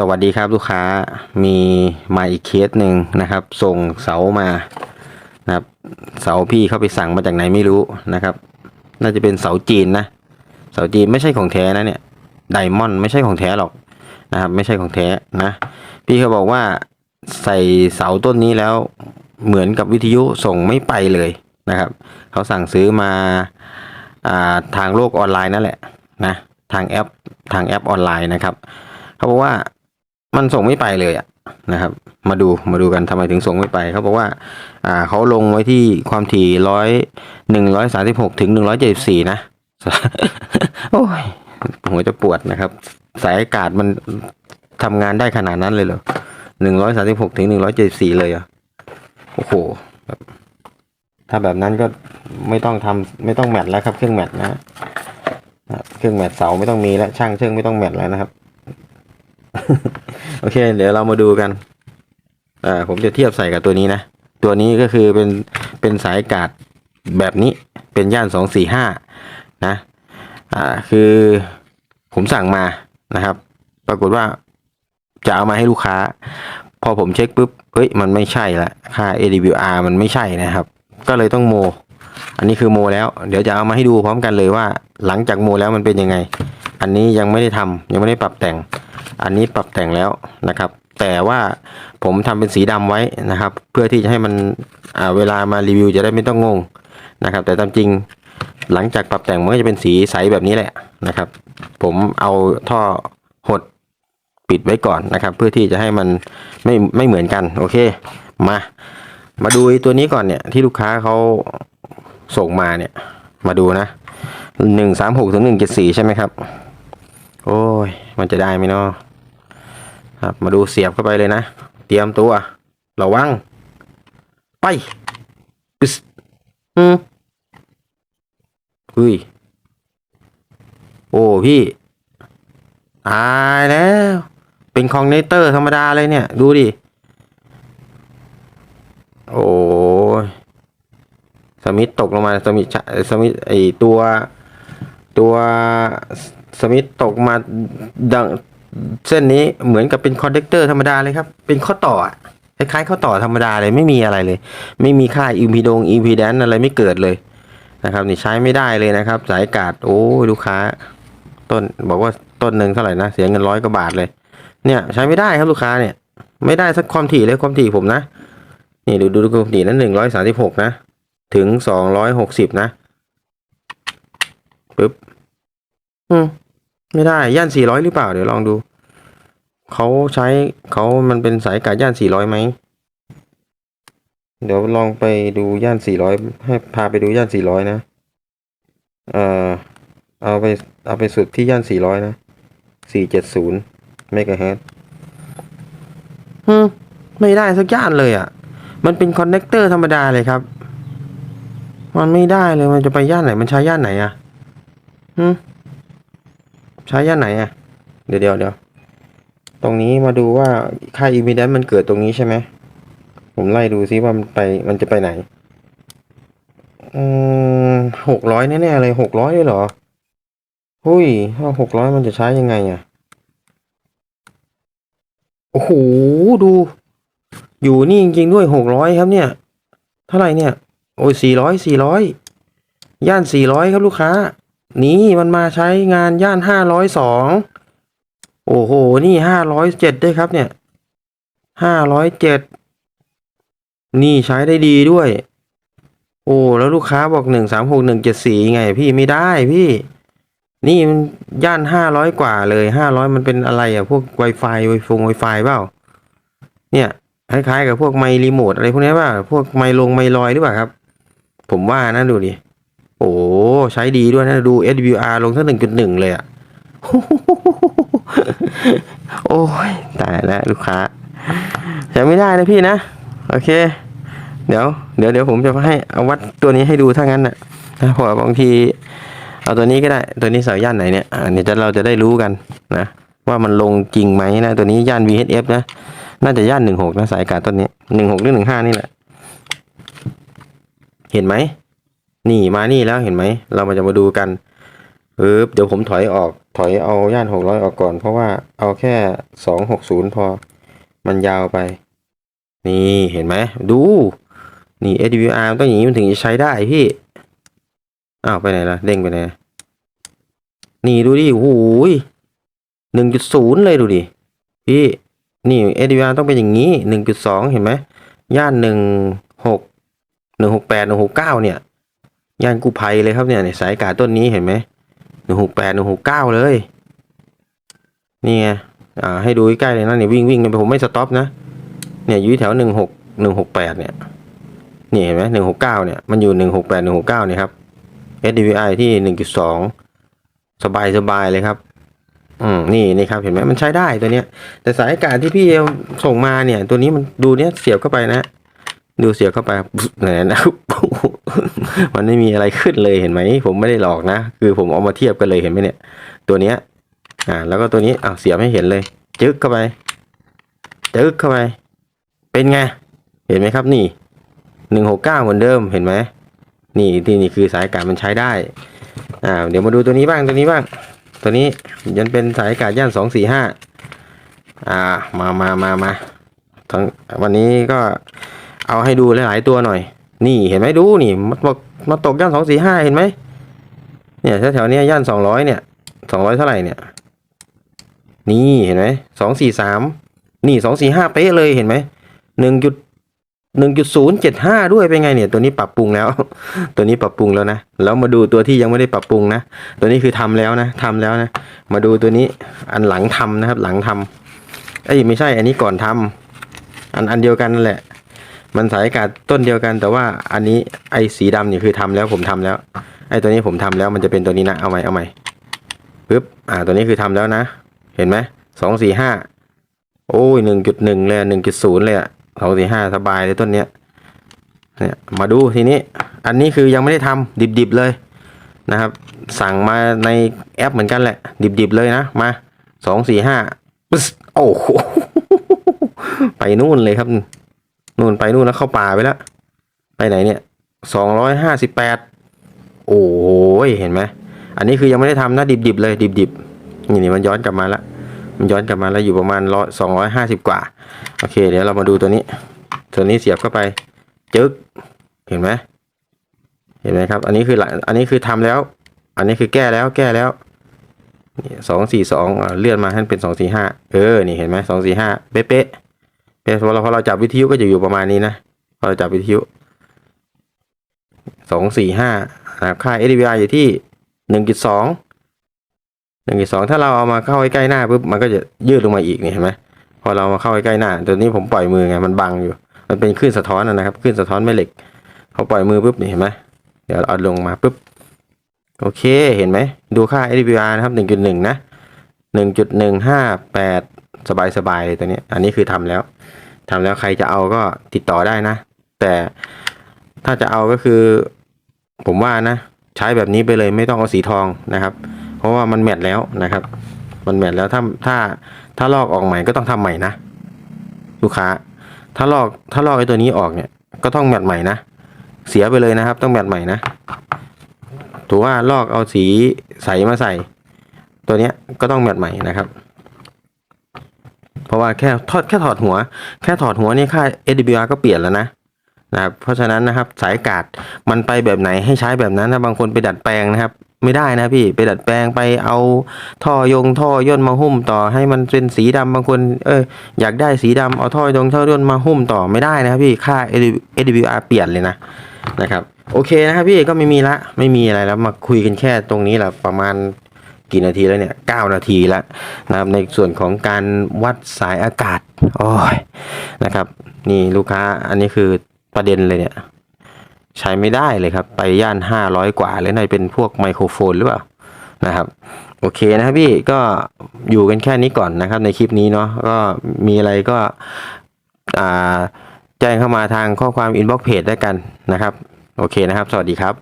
สวัสดีครับลูกค้ามีมาอีกเคสหนึ่งนะครับ ส่งเสามานะครับ เสาพี่เข้าไปสั่งมาจากไหนไม่รู้นะครับ น่าจะเป็นเสาจีนนะ เสาจีนไม่ใช่ของแท้นะเนี่ยไดมอนด์ไม่ใช่ของแท้หรอกนะครับ ไม่ใช่ของแท้นะ พี่เขาบอกว่าใส่เสาต้นนี้แล้วเหมือนกับวิทยุส่งไม่ไปเลยนะครับเขาสั่งซื้อมาอาทางโลกออนไลน์นั่นแหละนะทางแอปทางแอปออนไลน์นะครับเขาบอกว่า มันส่งไม่ไปเลยอะนะครับ มาดูมาดูกันทำไมถึงส่งไม่ไปเขาบอกว่าอ่าเขาลงไว้ที่ความถี่ร้อยหนึ่งร้อยสาสิบหกถึงหนึ่งร้อยเจ็ดสิบสี่นะโอ้ยหัวจะปวดนะครับ สายอากาศมันทำงานได้ขนาดนั้นเลยเหรอหนึ่งร้อยสาสิบหกถึงหนึ่งร้อยเจ็ดสิบสี่เลยอะโอ้โหถ้าแบบนั้นก็ไม่ต้องทำไม่ต้องแมทแล้วครับ เครื่องแมทนะนะเครื่องแมทเสาไม่ต้องมีแล้วช่างเชื่องไม่ต้องแมทแล้วนะครับ โอเค เดี๋ยวเรามาดูกันอ่าผมจะเทียบใส่กับตัวนี้นะ ตัวนี้ก็คือเป็นเป็นสายกาศแบบนี้เป็นย่านสองสี่ห้านะ อ่าคือผมสั่งมานะครับ ปรากฏว่าจะเอามาให้ลูกค้า พอผมเช็คปุ๊บเฮ้ยมันไม่ใช่ละค่า AWR มันไม่ใช่นะครับ ก็เลยต้องโม อันนี้คือโมแล้ว เดี๋ยวจะเอามาให้ดูพร้อมกันเลยว่า หลังจากโมแล้วมันเป็นยังไง อันนี้ยังไม่ได้ทำยังไม่ได้ปรับแต่ง อันนี้ปรับแต่งแล้วนะครับ แต่ว่าผมทำเป็นสีดำไว้นะครับ เพื่อที่จะให้มันเวลามารีวิวจะได้ไม่ต้องงงนะครับ แต่ตามจริงหลังจากปรับแต่งมันก็จะเป็นสีใสแบบนี้แหละนะครับ ผมเอาท่อหดปิดไว้ก่อนนะครับ เพื่อที่จะให้มันไม่ไม่เหมือนกันโอเคมา มาดูตัวนี้ก่อนเนี่ยที่ลูกค้าเขาส่งมาเนี่ยมาดูนะหนึ่งสามหกถึงหนึ่งเจ็ดสี่ใช่ไหมครับ โอ้ย มันจะได้ไหมเนาะครับ มาดูเสียบเข้าไปเลยนะ เตรียมตัว ระวัง ไปปึ๊สอืมเฮ้ย โอ้พี่ตายแล้ว เป็นคอนเนเตอร์ธรรมดาเลยเนี่ย ดูดิ โอ้ย สมิธตกลงมา สมิธชะสมิธไอตัว ตัว สมิธตกมาดังเส้นนี้เหมือนกับเป็นคอนเดกเตอร์ธรรมดาเลยครับ เป็นข้อต่อคล้ายๆข้อต่อธรรมดาเลยไม่มีอะไรเลย ไม่มีค่าอิมพีดงอิมพีแดนอะไรไม่เกิดเลยนะครับ นี่ใช้ไม่ได้เลยนะครับ สายกาศโอ้ลูกค้า ต้นบอกว่าต้นหนึ่งเท่าไหร่นะเสียเงินร้อยกว่าบาทเลย เนี่ยใช้ไม่ได้ครับลูกค้าเนี่ย ไม่ได้สักความถี่เลยความถี่ผมนะนี่ดูดูดูความถี่นั้นหนึ่งร้อยสามสิบหกนะถึงสองร้อยหกสิบนะปึ๊บ อืม ไม่ได้ ย่านสี่ร้อยหรือเปล่า เดี๋ยวลองดู เขาใช้เขามันเป็นสายอากาศย่านสี่ร้อยไหม เดี๋ยวลองไปดูย่านสี่ร้อยให้พาไปดูย่านสี่ร้อยนะ เอ่อ เอาไปเอาไปสุดที่ย่านสี่ร้อยนะสี่เจ็ดศูนย์เมกะเฮิรตซ์อืม ไม่ได้สักย่านเลยอะ มันเป็นคอนเนคเตอร์ธรรมดาเลยครับ มันไม่ได้เลย มันจะไปย่านไหน มันใช้ย่านไหนอะ อืม ใช้ย่านไหนอะ เดี๋ยวเดี๋ยวเดี๋ยวตรงนี้มาดูว่าค่าอิมพีแดนมันเกิดตรงนี้ใช่ไหม ผมไล่ดูซิว่ามันไปมันจะไปไหน อืมหกร้อยแน่ๆเลยหกร้อยเลยเหรอ หุยถ้าหกร้อยมันจะใช้ยังไงอะ โอ้โห ดู อยู่นี่จริงๆด้วยหกร้อยครับเนี่ย เท่าไหร่เนี่ย โอ้ยสี่ร้อยสี่ร้อยย่านสี่ร้อยครับลูกค้า นี่มันมาใช้งานย่านห้าร้อยสองโอ้โห นี่ห้าร้อยเจ็ดด้วยครับเนี่ยห้าร้อยเจ็ดนี่ใช้ได้ดีด้วย โอ้แล้วลูกค้าบอกหนึ่งสามหกหนึ่งเจ็ดสี่ไง พี่ไม่ได้พี่ นี่มันย่านห้าร้อยกว่าเลยห้าร้อยมันเป็นอะไรอะพวก Wi-Fi ไวฟง Wi-Fi เปล่าเนี่ยคล้ายๆกับพวกไมรีโมทอะไรพวกนี้เปล่าพวกไมลงไมลอยหรือเปล่าครับ ผมว่านะดูดิ โอ้ใช้ดีด้วยนะ ดู SWR ลงทั้งหนึ่งจุดหนึ่งเลยอะโอ้ยตายแล้วลูกค้าใช้ไม่ได้นะพี่นะ โอเค เดี๋ยว เดี๋ยวเดี๋ยวผมจะให้เอาวัดตัวนี้ให้ดูถ้างั้นนะนะเพราะบางที เอาตัวนี้ก็ได้ ตัวนี้เสาย่านไหนเนี่ยอ่าเนี่ยจะเราจะได้รู้กันนะ ว่ามันลงจริงไหมนะ ตัวนี้ย่าน VHF นะ น่าจะย่านหนึ่งหกนะสายอากาศต้นนี้หนึ่งหกหรือหนึ่งห้านี่แหละ เห็นไหม นี่มานี่แล้วเห็นไหม เรามาจะมาดูกันปึ๊บเดี๋ยวผมถอยออกถอยเอาย่านหกร้อยออกก่อน เพราะว่าเอาแค่สองหกศูนย์พอ มันยาวไป นี่เห็นไหมดู นี่ AWR ต้องอย่างนี้มันถึงจะใช้ได้พี่อ้าวไปไหนล่ะ เด้งไปไหนนี่ดูดิโอ้โหหนึ่งจุดศูนย์เลยดูดิพี่นี่ ADVR ต้องเป็นอย่างนี้หนึ่งจุดสองเห็นไหมย่านหนึ่งหกหนึ่งหกแปดหนึ่งหกเก้าเนี่ย ย่านกู้ภัยเลยครับเนี่ยเนี่ยสายอากาต้นนี้เห็นไหมหนึ่งหกแปดหนึ่งหกเก้าเลย นี่ไงอ่าให้ดูใกล้เลยนะเนี่ยวิ่งวิ่งไปผมไม่สต็อปนะ เนี่ยอยู่แถวหนึ่งหกหนึ่งหกแปดเนี่ยนี่เห็นไหมหนึ่งหกเก้าเนี่ยมันอยู่หนึ่งหกแปดหนึ่งหกเก้าเนี่ยครับ SDVI ที่หนึ่งจุดสองสบายสบายเลยครับ อืมนี่นี่ครับเห็นไหมมันใช้ได้ตัวเนี้ย แต่สายอากาศที่พี่ส่งมาเนี่ย ตัวนี้มันดูเนี้ยเสียบเข้าไปนะ ดูเสียเข้าไปเนี่ยนะมันไม่มีอะไรขึ้นเลยเห็นไหมผมไม่ได้หลอกนะ คือผมเอามาเทียบกันเลยเห็นไหมเนี่ย ตัวเนี้ย อ่า แล้วก็ตัวนี้อ่าเสียบให้เห็นเลย จึ๊กเข้าไปจึ๊กเข้าไป เป็นไง เห็นไหมครับนี่หนึ่งหกเก้าเหมือนเดิมเห็นไหมนี่ที่นี่คือสายอากาศมันใช้ได้ อ่า เดี๋ยวมาดูตัวนี้บ้างตัวนี้บ้าง ตัวนี้ยันเป็นสายอากาศย่านสองสี่ห้าอ่า มามามามาทั้งวันนี้ก็ เอาให้ดูหลายๆตัวหน่อย นี่เห็นไหมดูนี่มาตกมาตกย่านสองสี่ห้าเห็นไหมเนี่ยแถวๆนี้ย่านสองร้อยเนี่ยสองร้อยเท่าไหร่เนี่ย นี่เห็นไหมสองสี่สามนี่สองสี่ห้าเป๊ะเลยเห็นไหมหนึ่งจุดหนึ่งจุดศูนย์เจ็ดห้าด้วยเป็นไงเนี่ยตัวนี้ปรับปรุงแล้ว ตัวนี้ปรับปรุงแล้วนะแล้วมาดูตัวที่ยังไม่ได้ปรับปรุงนะตัวนี้คือทำแล้วนะทำแล้วนะ มาดูตัวนี้อันหลังทำนะครับ หลังทำเอ้ยไม่ใช่อันนี้ก่อนทำอันอันเดียวกันนั่นแหละ มันสายอากาศต้นเดียวกัน แต่ว่าอันนี้ไอ้สีดำนี่คือทำแล้วผมทำแล้ว ไอ้ตัวนี้ผมทำแล้วมันจะเป็นตัวนี้นะเอาใหม่เอาใหม่ปึ๊บอ่าตัวนี้คือทำแล้วนะ เห็นไหมสองสี่ห้าโอ้ยหนึ่งจุดหนึ่งเลยหนึ่งจุดศูนย์เลยอะสองสี่ห้าสบายเลยต้นเนี้ยเนี่ยมาดูทีนี้ อันนี้คือยังไม่ได้ทำดิบๆเลยนะครับ สั่งมาในแอปเหมือนกันแหละ ดิบๆเลยนะมาสองสี่ห้าโอ้โหไปนู่นเลยครับ นู่นไปนู่นแล้วเข้าป่าไปแล้วไปไหนเนี่ยสองร้อยห้าสิบแปดโอ้ยเห็นไหมอันนี้คือยังไม่ได้ทำนะดิบๆเลย ดิบๆนี่นี่มันย้อนกลับมาแล้วมันย้อนกลับมาแล้วอยู่ประมาณร้อยสองร้อยห้าสิบกว่า โอเค เดี๋ยวเรามาดูตัวนี้ ตัวนี้เสียบเข้าไป จึ๊กเห็นไหมเห็นไหมครับ อันนี้คือหลังอันนี้คือทำแล้ว อันนี้คือแก้แล้วแก้แล้วนี่สองสี่สองเลื่อนมาให้เป็นสองสี่ห้าเออ นี่เห็นไหมสองสี่ห้าเป๊ะ พอเราพอเราจับวิทยุก็จะอยู่ประมาณนี้นะพอเราจับวิทยุสองสี่ห้าค่า SDVR อยู่ที่หนึ่งจุดสองหนึ่งจุดสองถ้าเราเอามาเข้าใกล้หน้าปุ๊บมันก็จะยืดลงมาอีกนี่เห็นไหมพอเรามาเข้าใกล้หน้าตัวนี้ผมปล่อยมือไงมันบังอยู่ มันเป็นคลื่นสะท้อนนะครับคลื่นสะท้อนแม่เหล็กพอปล่อยมือปุ๊บนี่เห็นไหมเดี๋ยวเอาลงมาปุ๊บโอเคเห็นไหมดูค่า SDVR นะครับ1.1นะ1.158 สบายๆเลยตัวนี้ อันนี้คือทำแล้วทำแล้วใครจะเอาก็ติดต่อได้นะ แต่ถ้าจะเอาก็คือ ผมว่านะ ใช้แบบนี้ไปเลยไม่ต้องเอาสีทองนะครับ เพราะว่ามันแมทแล้วนะครับ มันแมทแล้วถ้าถ้าถ้าลอกออกใหม่ก็ต้องทำใหม่นะลูกค้า ถ้าลอกถ้าลอกไอ้ตัวนี้ออกเนี่ยก็ต้องแมทใหม่นะเสียไปเลยนะครับ ต้องแมทใหม่นะถือว่าลอกเอาสีใสมาใส่ ตัวเนี้ยก็ต้องแมทใหม่นะครับะว่าแค่ทอดแค่ถอดหัว แค่ถอดหัวนี่ค่า SDBR ก็เปลี่ยนแล้วนะนะครับเพราะฉะนั้นนะครับสายกาศมันไปแบบไหนให้ใช้แบบนั้นนะบางคนไปดัดแปลงนะครับ ไม่ได้นะพี่ไปดัดแปลงไปเอาท่อยงท่อย่นมาหุ้มต่อให้มันเป็นสีดำบางคนเอออยากได้สีดำเอาท่อยงท่อย่นมาหุ้มต่อไม่ได้นะครับพี่ค่า SDBR เปลี่ยนเลยนะนะครับโอเคนะครับพี่ก็ไม่มีละไม่มีอะไรแล้วมาคุยกันแค่ตรงนี้แหละประมาณ กี่นาทีแล้วเนี่ยเก้านาทีแล้วนะครับในส่วนของการวัดสายอากาศโอ้ยนะครับ นี่ลูกค้าอันนี้คือประเด็นเลยเนี่ย ใช้ไม่ได้เลยครับ ไปย่านห้าร้อยกว่าเลยน่าจะเป็นพวกไมโครโฟนหรือเปล่านะครับโอเคนะครับพี่ก็อยู่กันแค่นี้ก่อนนะครับ ในคลิปนี้เนาะก็มีอะไรก็แจ้งเข้ามาทางข้อความอินบ็อกเพจได้กันนะครับ โอเคนะครับ สวัสดีครับ